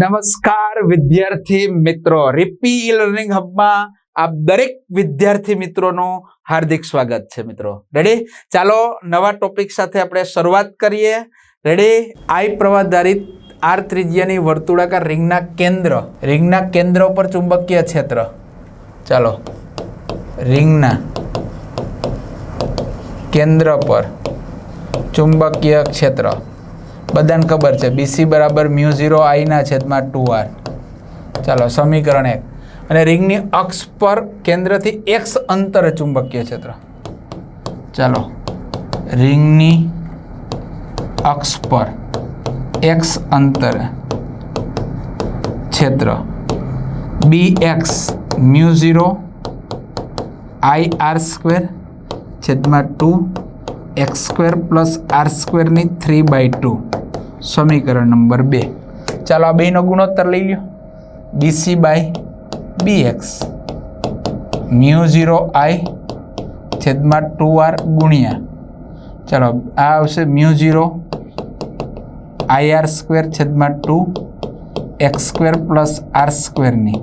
નમસ્કાર વિદ્યાર્થી મિત્રો રિપી ઈ લર્નિંગ હબમાં આપ દરેક વિદ્યાર્થી મિત્રોનું હાર્દિક સ્વાગત છે મિત્રો. રેડી ચાલો નવા ટોપિક સાથે આપણે શરૂઆત કરીએ. રેડી આઈ પ્રવાહધારિત આર ત્રિજ્યાની વર્તુળાકાર રિંગના કેન્દ્ર. રિંગના કેન્દ્ર ઉપર ચુંબકીય ક્ષેત્ર. ચાલો. રિંગના કેન્દ્ર પર ચુંબકીય ક્ષેત્ર. બધાને ખબર છે. બીસી બરાબર મ્યુ ઝીરો આઈના છેદમાં ટુ આર ચાલો, સમીકરણ એક. અને રિંગની અક્ષ પર કેન્દ્રથી એક્સ અંતરે ચુંબકીય ક્ષેત્ર. ચાલો, રિંગની અક્ષ પર એક્સ અંતરે ક્ષેત્ર. B x mu zero I r square છેદમાં two x square plus r સ્ક્વેરની three by two. સમીકરણ નંબર બે. ચાલો આ બેનો ગુણોત્તર લઈ લ્યો. BC by B x mu zero I છેદમાં ટુ આર ગુણ્યા. ચાલો આ આવશે mu zero I r square છેદમાં two x square plus r સ્ક્વેરની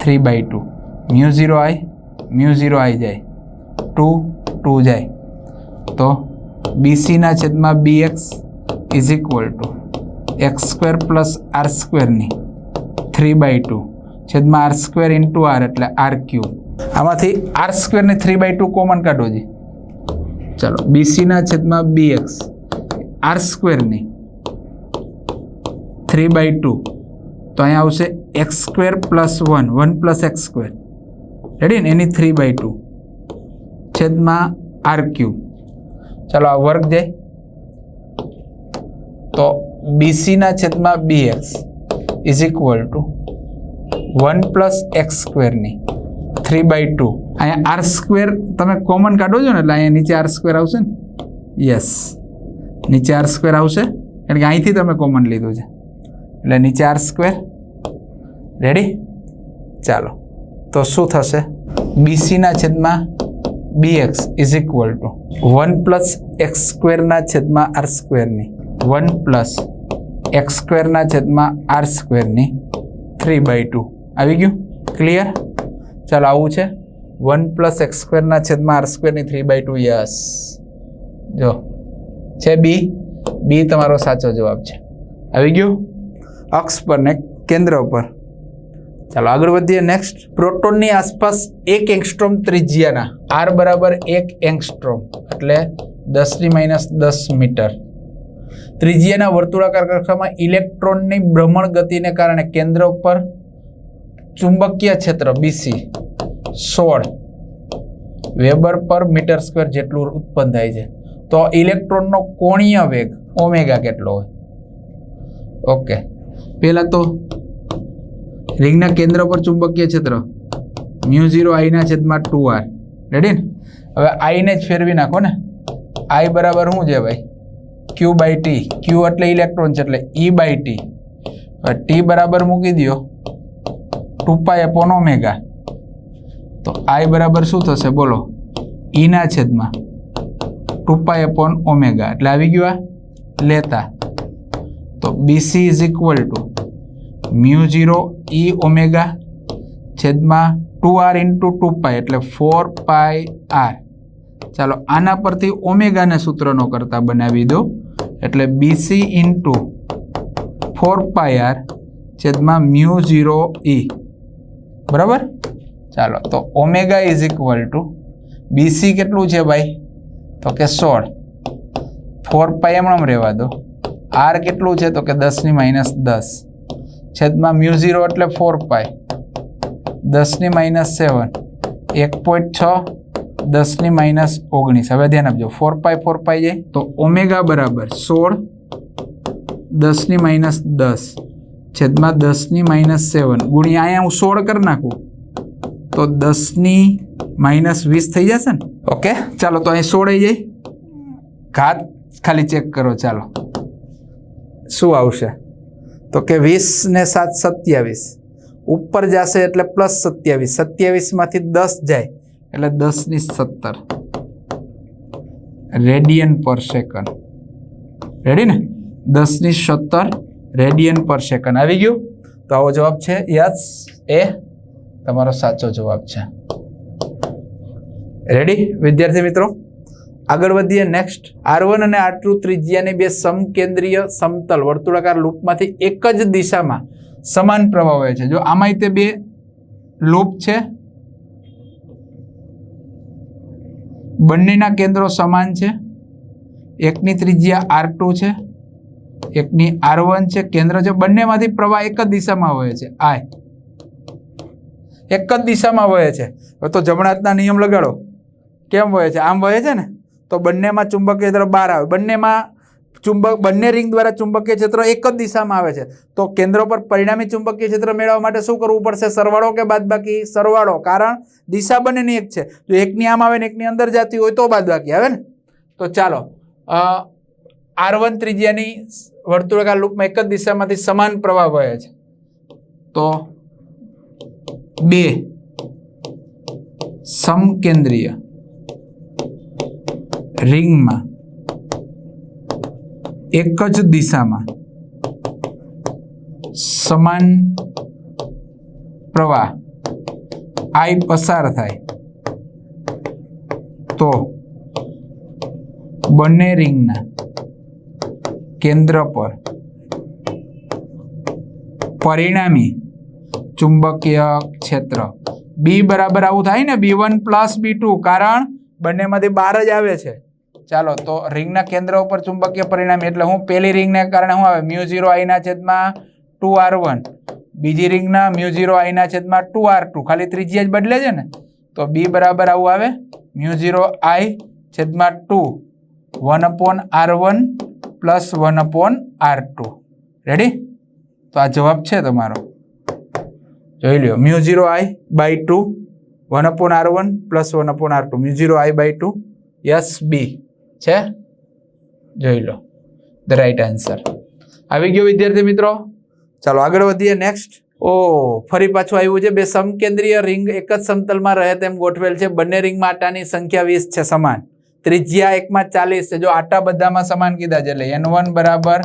three by two. Mu zero I, mu zero I જાય. ટુ ટુ જાય. તો બીસીના છેદમાં B x is equal to x square plus r સ્ક્વેરની three by two છેદમાં R square into R એટલે R cube આમાંથી R સ્ક્વેરની three by two common કાઢો જી. ચાલો બીસીના છેદમાં બી એક્સ આર સ્ક્વેરની થ્રી બાય ટુ તો અહીંયા આવશે x square plus one one plus x square ready ને? એની થ્રી બાય ટુ છેદમાં આર ક્યુબ ચાલો આ વર્ગ જાય. તો બીસીના છેદમાં B x is equal to one plus x સ્ક્વેરની three by two અહીંયા આર સ્ક્વેર તમે કોમન કાઢો છો ને, એટલે અહીંયા નીચે આર સ્ક્વેર આવશે ને? યસ નીચે આર સ્ક્વેર આવશે, કારણ કે અહીંથી તમે કોમન લીધું છે. એટલે નીચે આર સ્ક્વેર રેડી ચાલો. તો શું થશે? બીસીના છેદમાં B x is equal to one plus x સ્ક્વેરના છેદમાં આર સ્ક્વેરની વન પ્લસ એક્સ સ્ક્વેરના છેદમાં આર સ્ક્વેરની થ્રી બાય ટુ આવી ગયું? ક્લિયર ચાલો, આવું છે. વન પ્લસ એક્સ સ્ક્વેરના છેદમાં આર સ્ક્વેરની થ્રી બાય ટુ યસ જો. છે બી બી તમારો સાચો જવાબ છે. આવી ગયું? અક્ષ પર ને કેન્દ્ર પર ચાલો આગળ વધીએ. નેક્સ્ટ પ્રોટોનની આસપાસ એક એંગસ્ટ્રોમ ત્રિજ્યાના. આર બરાબર એક એંગસ્ટ્રોમ, એટલે દસની માઇનસ દસ મીટર. ત્રિજ્યાના વર્તુળાકાર કક્ષામાં ઇલેક્ટ્રોનની ભ્રમણ ગતિને કારણે કેન્દ્ર પર ચુંબકીય ક્ષેત્ર બીસી સોળ વેબર પર મીટર સ્ક્વેર જેટલું ઉત્પન્ન થાય છે. તો ઇલેક્ટ્રોનનો કોણીય વેગ ઓમેગા કેટલો હોય? ઓકે. પહેલાં તો રિંગના કેન્દ્ર પર ચુંબકીય ક્ષેત્ર. મ્યુ ઝીરો આઈના છેદમાં ટુ આર રેડી ને? હવે આઈને જ ફેરવી નાખો ને. આઈ બરાબર શું છે ભાઈ? ક્યુ બાય ટી ક્યુ એટલે ઇલેક્ટ્રોન છે, એટલે ઈ બાય ટી હવે ટી બરાબર મૂકી દો ટુ પાય એપોન ઓમેગા તો આઈ બરાબર શું થશે? બોલો. ઈના છેદમાં ટુ પાય એપોન ઓમેગા એટલે આવી ગયું આ લેતા. તો BC is equal to mu zero e omega છેદમાં two r into two pi એટલે ફોર પાય આર. ચાલો આના પરથી ઓમેગાને સૂત્રનો કરતા બનાવી દો એટલે BC into four pi r છેદમાં મ્યુ ઝીરો ઈ. બરાબર? ચાલો તો omega is equal to BC કેટલું છે ભાઈ? તો કે સોળ. ફોર પાય એમણામ રહેવા દો. આર કેટલું છે? તો કે દસની માઇનસ દસ. છેદમાં મ્યુ ઝીરો એટલે ફોર પાય દસની માઇનસ સેવન એક પોઈન્ટ છ, દસની માઇનસ ઓગણીસ. હવે ધ્યાન આપજો ફોર પાય ફોર પાય જાય તો ઓમેગા બરાબર સોળ, દસની માઇનસ દસ. છેદમાં દસની માઇનસ સેવન ગુણ્યા અહીંયા હું સોળ કરી નાખું, તો દસની માઇનસ વીસ થઈ જશે ને? ઓકે ચાલો, તો અહીં સોળ આવી જાય. ઘાત ખાલી ચેક કરો, ચાલો. શું આવશે? તો કે વીસ ને સાત સત્યાવીસ. ઉપર જશે એટલે પ્લસ સત્યાવીસ. સત્યાવીસમાંથી દસ જાય એટલે દસની સત્તર. રેડિયન પર સેકન્ડ. રેડી ને? દસની સત્તર રેડિયન પર સેકન્ડ. આવી ગયું? તો આવો જવાબ છે યસ, એ, તમારો સાચો જવાબ છે. રેડી વિદ્યાર્થી મિત્રો? આગળ વધીએ નેક્સ્ટ આર વન અને આર ટુ ત્રિજ્યાની બે સમકેન્દ્રીય સમતલ વર્તુળાકાર લૂપમાંથી એક જ દિશામાં સમાન પ્રવાહ હોય છે. જો આમાંય તે બે લૂપ છે, બંનેના કેન્દ્રો સમાન છે. એકની ત્રિજ્યા આર ટુ છે, એકની આર છે. કેન્દ્ર છે, બંનેમાંથી પ્રવાહ એક જ દિશામાં વહે છે. આય. એક જ દિશામાં વહે છે. તો જમણા નિયમ લગાડો. કેમ વહે છે? આમ વહે છે ને? તો બંનેમાં ચુંબકીય ક્ષેત્ર બહાર આવે. બંનેમાં ચુંબક, બંને રિંગ દ્વારા ચુંબકીય ક્ષેત્ર એક જ દિશામાં આવે છે. તો કેન્દ્રો પર પરિણામી ચુંબકીય ક્ષેત્ર મેળવવા માટે શું કરવું પડશે? સરવાળો કે બાદબાકી? સરવાળો. કારણ દિશા બંનેની એક છે. જો એકની આમ આવે ને એકની અંદર જતી હોય તો બાદબાકી આવે ને? તો ચાલો. આર વન ત્રિજ્યાની વર્તુળાકાર લૂપમાં એક જ દિશામાંથી સમાન પ્રવાહ વહે છે. તો બે સમકેન્દ્રીય. રિંગમાં એક જ દિશામાં. સમાન પ્રવાહ. આઈ પસાર થાય. તો બંને રિંગના કેન્દ્ર પર પરિણામી ચુંબકીય ક્ષેત્ર. બી બરાબર આવું થાય ને B one plus B two કારણ બંનેમાંથી બાર જ આવે છે. ચાલો, તો રિંગના કેન્દ્ર ઉપર ચુંબકીય પરિણામ, એટલે હું પેલી રિંગને કારણે શું આવે? મ્યુ ઝીરો આઈના છેદમાં ટુ આર વન. બીજી રિંગના મ્યુ ઝીરો આઈના છેદમાં ટુ આર ટુ. ખાલી ત્રીજી જ બદલે છે ને? તો બી બરાબર આવું આવે. મ્યુ ઝીરો આઈ છેદમાં two one upon r one plus one upon r two. Ready તો આ જવાબ છે તમારો. જોઈ લ્યો. Mu zero I by two one upon r one plus one upon r two. Mu zero I by two. Yes B છે? જોઈ લો. The right answer આવી ગયો વિદ્યાર્થી મિત્રો. ચાલો આગળ વધીએ નેક્સ્ટ ઓ, ફરી પાછું આવ્યું છે. બે સમકેન્દ્રીય રિંગ એક જ સમતલમાં રહે તેમ ગોઠવેલ છે. બંને રિંગમાં આટાની સંખ્યા વીસ છે સમાન. ત્રિજ્યા એકમાં ચાલીસ છે. જો આટા બધામાં સમાન કીધા છે, એટલે એન વન બરાબર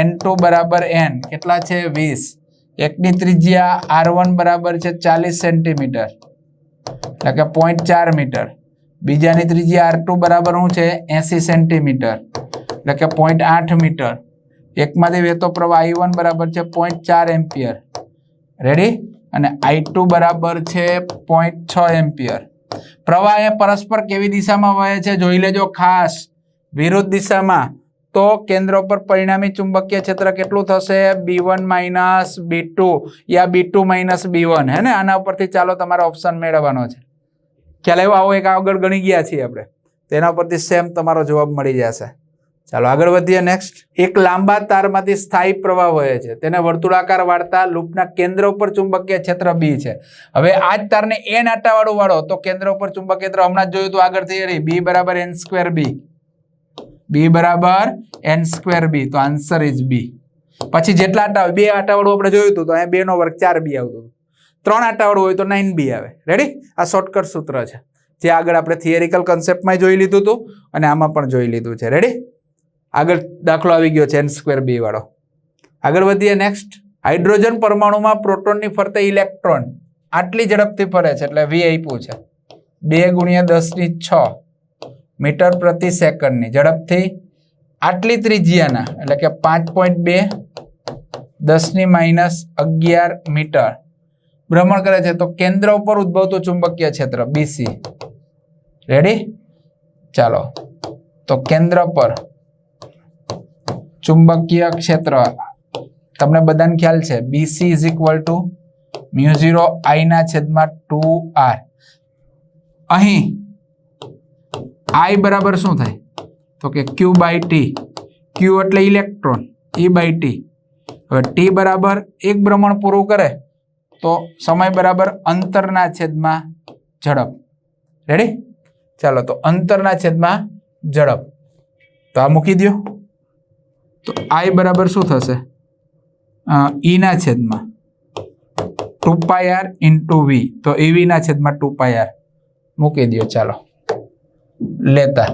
એન ટુ બરાબર એન કેટલા છે? વીસ. એકની ત્રિજ્યા આર વન બરાબર છે ચાલીસ સેન્ટીમીટર એટલે કે પોઈન્ટ ચાર મીટર બીજાની ત્રીજી આર ટુ બરાબર શું છે? AC centimetre. એટલે કે પોઈન્ટ આઠ મીટર. એકમાંથી વહેતો પ્રવાહ આઈ વન બરાબર છે પોઈન્ટ ચાર એમ્પિયર. રેડી અને આઈ ટુ બરાબર છે પોઈન્ટ છ એમ્પિયર. પ્રવાહ એ પરસ્પર કેવી દિશામાં વહે છે? જોઈ લેજો ખાસ. વિરુદ્ધ દિશામાં. તો કેન્દ્ર પર પરિણામી ચુંબકીય ક્ષેત્ર કેટલું થશે? B one minus B two યા B two minus B one હે ને? આના ઉપરથી ચાલો તમારે ઓપ્શન મેળવવાનો છે. ખ્યાલ આવ્યો? આવો એક આગળ ગણી ગયા છીએ આપણે. તેના પરથી સેમ તમારો જવાબ મળી જશે. ચાલો આગળ વધીએ નેક્સ્ટ એક લાંબા તારમાંથી સ્થાયી પ્રવાહ વહે છે. તેને વર્તુળાકાર વાળતા લૂપના કેન્દ્ર ઉપર ચુંબકીય ક્ષેત્ર બી છે. હવે આ જ તારને એન આટાવાળું વાળો, તો કેન્દ્ર ઉપર ચુંબકીય ક્ષેત્ર હમણાં જ જોયું તો આગળ થઈ રહી. બી બરાબર એન સ્ક્વેર બી બી બરાબર એન સ્ક્વેર બી તો આન્સર ઇઝ બી પછી જેટલા આટા બે આટાવાળું આપણે જોયું હતું, તો અહીંયા બે નો વર્ગ ચાર બી આવતું હતું. ત્રણ આટાવાળું હોય તો નાઇન બી આવે. રેડી આ શોર્ટકટ સૂત્ર છે. જે આગળ આપણે થિયરિકલ કન્સેપ્ટમાં જોઈ લીધું હતું અને આમાં પણ જોઈ લીધું છે. રેડી આગળ દાખલો આવી ગયો છે એન સ્ક્વેર બી વાળો. આગળ વધીએ નેક્સ્ટ હાઇડ્રોજન પરમાણુમાં પ્રોટોનની ફરતે ઇલેક્ટ્રોન આટલી ઝડપથી ફરે છે એટલે વી આપ્યું છે. બે ગુણ્યા દસની છ મીટર પ્રતિ સેકન્ડની ઝડપથી આટલી ત્રિજ્યાના, એટલે કે પાંચ પોઈન્ટ બે દસની માઇનસ અગિયાર મીટર ભ્રમણ કરે છે તો કેન્દ્ર ઉપર ઉદ્ભવતું ચુંબકીય ક્ષેત્ર બીસી રેડી ચાલો. તો કેન્દ્ર પર ચુંબકીય ક્ષેત્ર, તમને બધાને ખ્યાલ છે BC is equal to mu zero આઈના છેદમાં ટુ આર અહીં આઈ બરાબર શું થાય? તો કે ક્યુ બાય ટી ક્યુ એટલે ઇલેક્ટ્રોન ઈ બાય ટી હવે ટી બરાબર એક ભ્રમણ પૂરું કરે. તો સમય બરાબર અંતરના છેદમાં ઝડપ. રેડી ચાલો તો અંતરના છેદમાં ઝડપ. તો આ મૂકી દો તો આઈ બરાબર શું થશે? ઈના છેદમાં. Two pi r into v. તો ઈવીના છેદમાં ટુ પાય આર. મૂકી દો ચાલો. લેતા.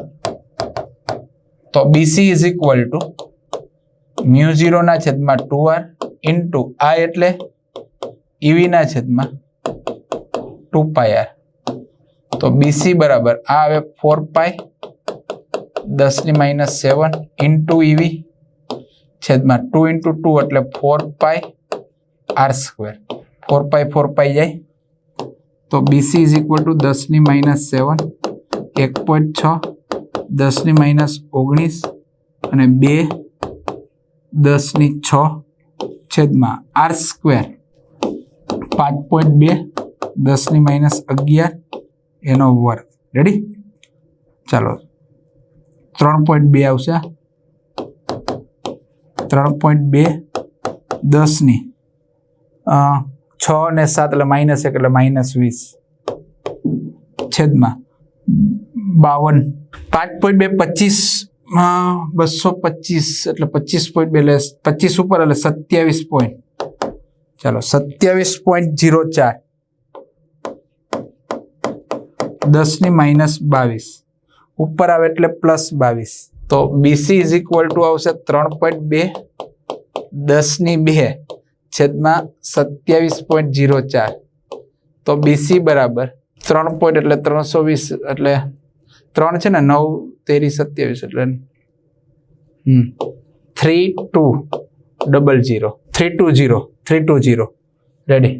તો BC is equal to mu ઝીરોના છેદમાં ટુ આર ઇન્ટુ આ એટલે ઈવીના છેદમાં ટુ પાય આર. તો બીસી બરાબર, આ આવે ફોર પાય દસની minus seven into e v છેદમાં ટુ ઇન્ટુ ટુ એટલે four pi r square. Four pi four pi જાય. તો બીસી ઇઝ ઇક્વલ ટુ દસની માઇનસ સેવન, એક પોઈન્ટ છ, દસની માઇનસ ઓગણીસ અને બે દસની છ છેદમાં આર સ્ક્વેર. પાંચ પોઈન્ટ બે, દસની માઇનસ અગિયાર, એનો વર્ગ. રેડી ચાલો. ત્રણ પોઈન્ટ બે આવશે ત્રણ પોઈન્ટ બે, દસની. છ અને સાત એટલે માઇનસ એક એટલે માઇનસ વીસ. છેદમાં. બાવન. પાંચ પોઈન્ટ બે, પચીસ બસો પચીસ એટલે પચીસ પોઈન્ટ બે એટલે પચીસ ઉપર એટલે સત્યાવીસ પોઈન્ટ. ચાલો, સત્યાવીસ પોઈન્ટ જીરો ચાર. દસની માઇનસ બાવીસ. ઉપર આવે એટલે પ્લસ બાવીસ. તો બીસી ઇઝ ઇક્વલ ટુ આવશે ત્રણ પોઈન્ટ બે. દસની બે છેદમાં સત્યાવીસ પોઈન્ટ જીરો ચાર. તો બીસી બરાબર ત્રણ પોઈન્ટ એટલે ત્રણસો વીસ, એટલે ત્રણ છે ને, નવ, તેરી, સત્યાવીસ, એટલે હમ three two double zero three two zero three two zero ready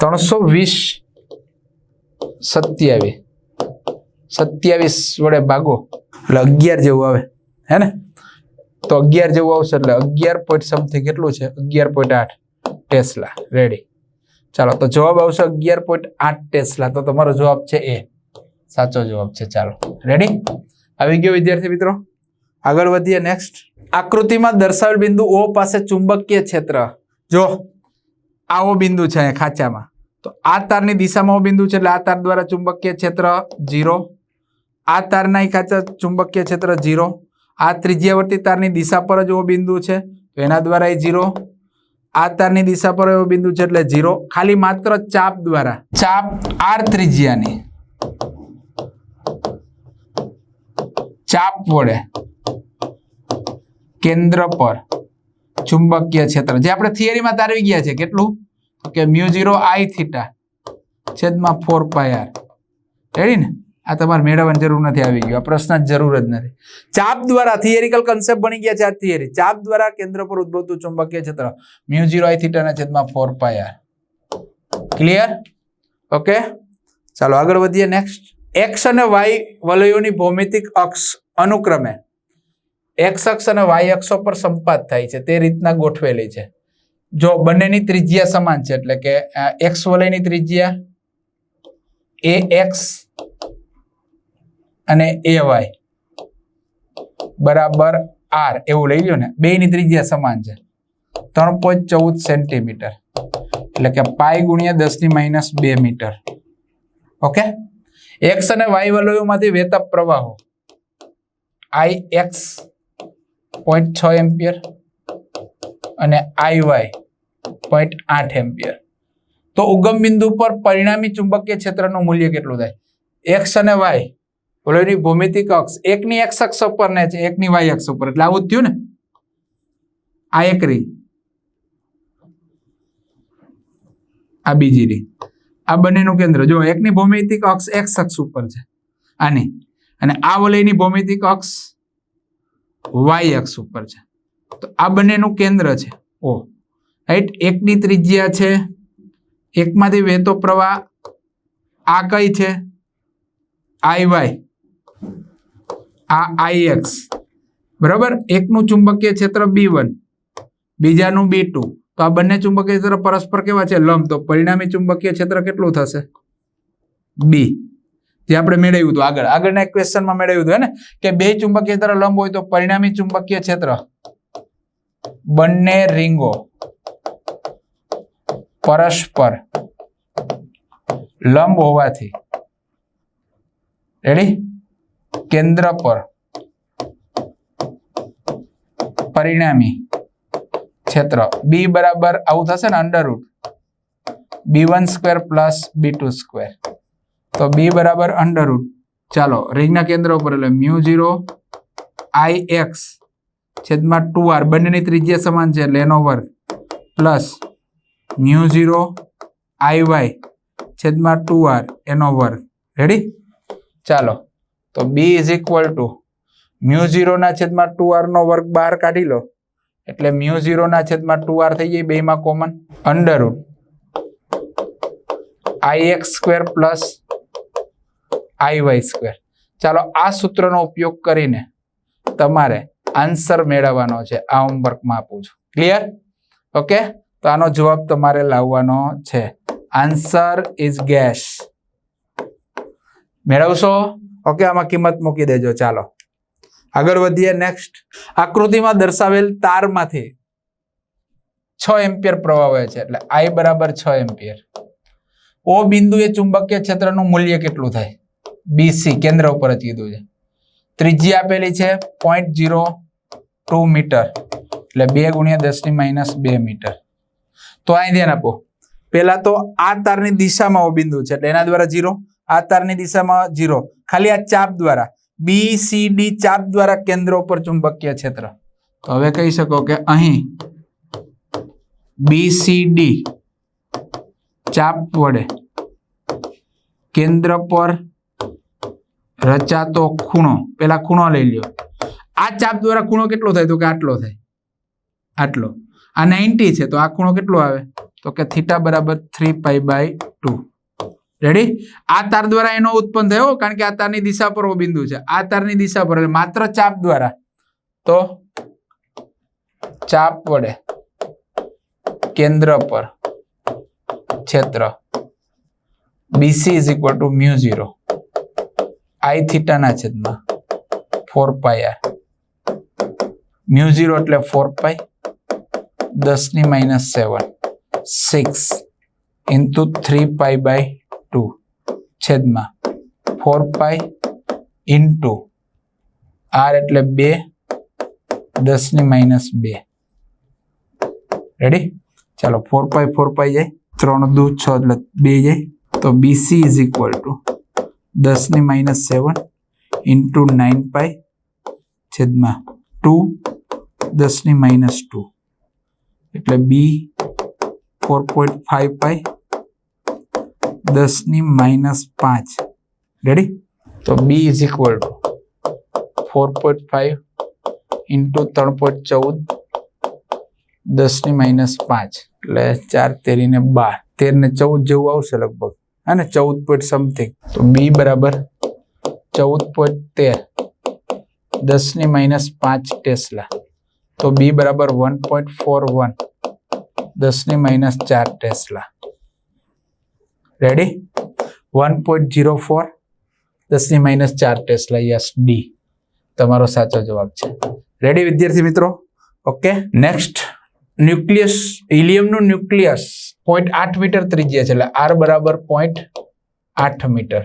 ત્રણસો વીસ સત્યાવીસ. સત્યાવીસ વડે ભાગો. એટલે અગિયાર જેવું આવે. હે ને? તો અગિયાર જેવું આવશે એટલે અગિયાર પોઈન્ટ સમથિંગ કેટલું છે? અગિયાર પોઈન્ટ આઠ ટેસ્લા. રેડી ચાલો, તો જવાબ આવશે અગિયાર પોઈન્ટ આઠ ટેસ્લા. તો તમારો જવાબ છે એ. સાચો જવાબ છે. ચાલો. રેડી આવી ગયો વિદ્યાર્થી મિત્રો. આગળ વધીએ નેક્સ્ટ આકૃતિમાં દર્શાવેલ બિંદુ ઓ પાસે ચુંબકીય ક્ષેત્ર. જો આવો બિંદુ છે અહીંયા ખાંચામાં. તો આ તારની દિશામાં બિંદુ છે એટલે આ તાર દ્વારા ચુંબકીય ક્ષેત્ર ઝીરો. આ તારના ખાંચા ચુંબકીય ક્ષેત્ર ઝીરો. આ ત્રિજ્યાવર્તી તારની દિશા પર જ એવો બિંદુ છે, તો એના દ્વારા એ ઝીરો. આ તારની દિશા પર એવો બિંદુ છે એટલે ઝીરો. ખાલી માત્ર ચાપ દ્વારા. ચાપ આર ત્રિજ્યાની. ચાપ વડે. કેન્દ્ર પર. ચુંબકીય ક્ષેત્ર. જે આપણે થિયરીમાં તારવી ગયા છે. કેટલું? તો કે મ્યુ ઝીરો આઈ થીટા છેદમાં ફોર પાય રેડી ને? આ તમારે મેળવવાની જરૂર નથી, આવી ગયું. આ પ્રશ્ન જ જરૂર જ નથી. ચાપ દ્વારા થિયરિકલ કન્સેપ્ટ બની ગયા છે આ થિયરી ચાપ દ્વારા કેન્દ્ર પર ઉદ્ભવતું ચુંબકીય ક્ષેત્ર. મ્યુ ઝીરો આઈ થીટાના છેદમાં ફોર પાય ક્લિયર ઓકે? ચાલો આગળ વધીએ. નેક્સ્ટ એક્સ અને વાય વલયોની ભૌમિતિક અક્ષ અનુક્રમે એક્સ અક્ષ અને વાય અક્ષો પર સંપાત થાય છે. તે રીતના ગોઠવેલી છે. જો બંનેની ત્રિજ્યા સમાન છે, એટલે કે એક્સ વલયની ત્રિજ્યા એ એક્સ અને એ વાય બરાબર આર એવું લઈ લ્યો ને. બેની ત્રિજ્યા સમાન છે. ત્રણ પોઈન્ટ ચૌદ સેન્ટીમીટર. એટલે કે પાય ગુણ્યા દસની માઇનસ બે મીટર. ઓકે? એક્સ અને વાય વલયોમાંથી વેતા પ્રવાહો. આઈ એક્સ પોઈન્ટ છ એમ્પિયર અને આઈ વાય પોઈન્ટ આઠ એમ્પિયર. તો ઉગમ બિંદુ પર પરિણામી ચુંબકીય ક્ષેત્રનું મૂલ્ય કેટલું થાય? એક્સ અને વાય. વલયની ભૌમિતિક અક્ષ. એકની એક્સ અક્ષ ઉપર ને છે, એકની વાય અક્ષ ઉપર. એટલે આવું થયું ને? આ એક રી આ બીજી રી આ બંનેનું કેન્દ્ર. જો એકની ભૌમિતિક અક્ષ એક્સ અક્ષ ઉપર છે. આની. અને આ વલયની ભૌમિતિક અક્ષ વાય અક્ષ ઉપર છે. તો આ બંનેનું કેન્દ્ર છે. ઓ. રાઈટ એકની ત્રિજ્યા છે. એકમાંથી વહેતો પ્રવાહ આ કઈ છે? I y. આ આઈ એક્સ. બરાબર? એકનું ચુંબકીય ક્ષેત્ર બી વન. બીજાનું બી ટુ. તો આ બંને ચુંબકીય ક્ષેત્ર પરસ્પર કેવા છે? લંબ. તો પરિણામી ચુંબકીય ક્ષેત્ર કેટલું થશે? બી. જે આપણે મેળવ્યું હતું આગળ. આગળના એક ક્વેશ્ચનમાં મેળવ્યું હતું ને? કે બે ચુંબકીય ક્ષેત્ર લંબ હોય તો પરિણામી ચુંબકીય ક્ષેત્ર? બંને રીંગો. પરસ્પર લંબ હોવાથી. રેડી કેન્દ્ર પર. પરિણામી ક્ષેત્ર. બી બરાબર આવું થશે ને under root B one square plus B two square તો બી બરાબર અંડરરૂટ ચાલો રિંગના કેન્દ્ર ઉપર એટલે મ્યુ ઝીરો આઈ એક્સ છેદમાં ટુ આર બંનેની ત્રિજ્યા સમાન છે એટલે વર્ગ plus mu zero I y છેદમાં ટુ આર એનો વર્ગ રેડી ચાલો, તો B is equal to mu ઝીરોના છેદમાં ટુ આરનો વર્ગ બહાર કાઢી લો. એટલે મ્યુ ઝીરોના છેદમાં ટુ આર થઈ જાય બેમાં common under root I x square plus I y square ચાલો આ સૂત્રનો ઉપયોગ કરીને તમારે આન્સર મેળવવાનો છે. આ હોમવર્કમાં આપું છું. ક્લિયર ઓકે તો આનો જવાબ તમારે લાવવાનો છે. આન્સર ઇઝ ગેસ મેળવશો? ઓકે આમાં કિંમત મૂકી દેજો. ચાલો. આગળ વધીએ નેક્સ્ટ આકૃતિમાં દર્શાવેલ તારમાંથી છ એમ્પિયર પ્રવાહ વહે છે. એટલે આઈ બરાબર છ એમ્પિયર. ઓ બિંદુએ ચુંબકીય ક્ષેત્રનું મૂલ્ય કેટલું થાય? બીસી કેન્દ્ર ઉપર જ કીધું છે. ત્રીજી આપેલી છે પોઈન્ટ જીરો ટુ મીટર એટલે બે ગુણ્યા દસની માઇનસ બે મીટર તો અહીં ધ્યાન આપો. પેલા તો આ તારની દિશામાં બિંદુ છે એટલે એના દ્વારા જીરો આ તારની દિશામાં જીરો ખાલી આ ચાપ દ્વારા બી સી ડી ચાપ દ્વારા કેન્દ્ર ઉપર ચુંબકીય ક્ષેત્ર. તો હવે કહી શકો કે અહીં બી સી ડી ચાપ વડે કેન્દ્ર પર રચાતો ખૂણો. પેલા ખૂણો લઈ લ્યો. આ ચાપ દ્વારા ખૂણો કેટલો થાય? તો કે આટલો થાય. આટલો. આ 90 છે, તો આ ખૂણો કેટલો આવે? તો કે થીટા બરાબર three pi by two. Ready આ તાર દ્વારા એનો ઉત્પન્ન થયો, કારણ કે આ તારની દિશા પર બિંદુ છે. આ તારની દિશા પર માત્ર ચાપ દ્વારા. તો ચાપ વડે કેન્દ્ર પર ક્ષેત્ર. BC is equal to mu zero I થીટાના છેદમાં four pi r. Mu zero એટલે ફોર પાય દસની minus seven, six into three pi by two, છેદમાં ફોર પાય ઇન્ટુ આર એટલે બે દસની માઇનસ બે. રેડી ચાલો, ફોર પાય ફોર પાઈ જાય ત્રણ દુ છ એટલે બે જાય, તો બીસી ઇઝ ઇક્વલ ટુ દસની minus seven into nine pi છેદમાં ટુ દસની માઇનસ ટુ એટલે B four point five pi દસની માઇનસ પાંચ. રેડી તો B is equal to four point five into ત્રણ પોઈન્ટ ચૌદ દસની માઇનસ પાંચ. એટલે ચાર તેરીને બાર. તેર ને ચૌદ જેવું આવશે લગભગ. હા ને ચૌદ પોઈન્ટ સમથિંગ તો બી બરાબર ચૌદ પોઈન્ટ તેર. દસની માઇનસ પાંચ ટેસ્લા. તો બી બરાબર વન પોઈન્ટ ફોર વન દસની માઇનસ ચાર tesla. Ready one point zero four દસની માઇનસ ચાર ટેસ્લા. યસ ડી તમારો સાચો જવાબ છે. રેડી વિદ્યાર્થી મિત્રો? ઓકે નેક્સ્ટ ન્યુક્લિયસ, હિલિયમનું ન્યુક્લિયસ પોઈન્ટ આઠ મીટર ત્રિજ્યા છે, એટલે આર બરાબર પોઈન્ટ આઠ મીટર.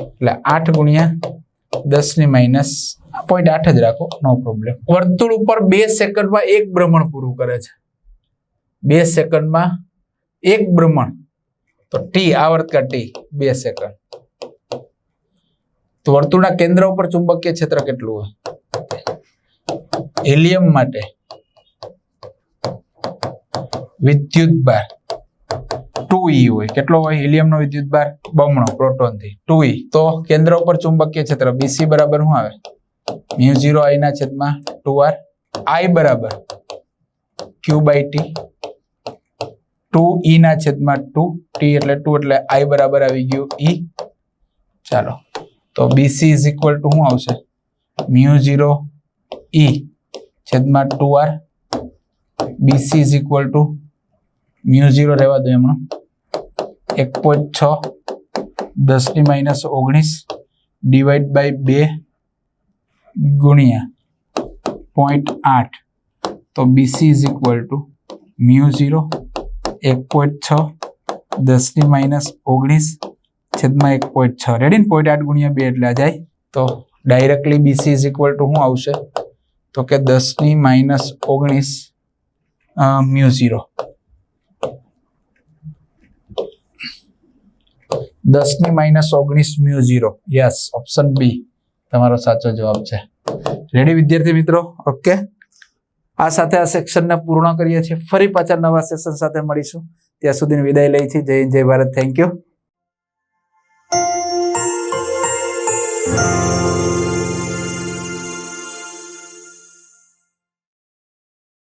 એટલે આઠ ગુણ્યા દસની માઇનસ પોઈન્ટ આઠ જ રાખો નો પ્રોબ્લેમ વર્તુળ ઉપર બે સેકન્ડમાં એક ભ્રમણ પૂરું કરે છે. બે સેકન્ડમાં એક ભ્રમણ. તો ટી આવર્તકા ટી બે સેકન્ડ. તો વર્તુળના કેન્દ્ર ઉપર ચુંબકીય ક્ષેત્ર કેટલું હોય? હિલિયમ માટે. વિદ્યુત બાર. ટુ ઈ હોય. કેટલો હોય? હિલિયમનો વિદ્યુત બાર? બમણો પ્રોટોનથી ટુ ઈ તો કેન્દ્ર ઉપર ચુંબકીય ક્ષેત્ર બીસી બરાબર શું આવે? મ્યુ ઝીરો આઈ ના છેદમાં ટુ આર આઈ બરાબર q by t two e ના છેદમાં ટુ ટી એટલે ટુ એટલે આઈ બરાબર આવી ગયું ઈ ચાલો. તો બીસી ઇઝ ઇક્વલ ટુ શું આવશે? મ્યુ ઝીરો ઈ છેદમાં two r BC is equal to mu zero રહેવા દો એમાં એક પોઈન્ટ છ, દસની માઇનસ ઓગણીસ, ડિવાઈડ બાય બે ગુણ્યા પોઈન્ટ આઠ. તો BC is equal to mu zero. એક પોઈન્ટ છ, દસની માઇનસ ઓગણીસ, છેદમાં એક પોઈન્ટ છ. રેડી ને? પોઈન્ટ આઠ ગુણ્યા બે એટલે આ જાય. તો directly BC is equal to શું આવશે? તો કે દસની માઇનસ ઓગણીસ મ્યુ ઝીરો. દસની માઇનસ ઓગણીસ mu zero. Yes, option B. તમારો સાચો જવાબ છે. રેડી વિદ્યાર્થી મિત્રો? ઓકે આ સાથે આ સેક્શનને પૂર્ણ કરીએ છીએ. ફરી પાછા નવા સેશન સાથે મળીશું. ત્યાં સુધી વિદાય લઈ છીએ જય જય ભારત. Thank you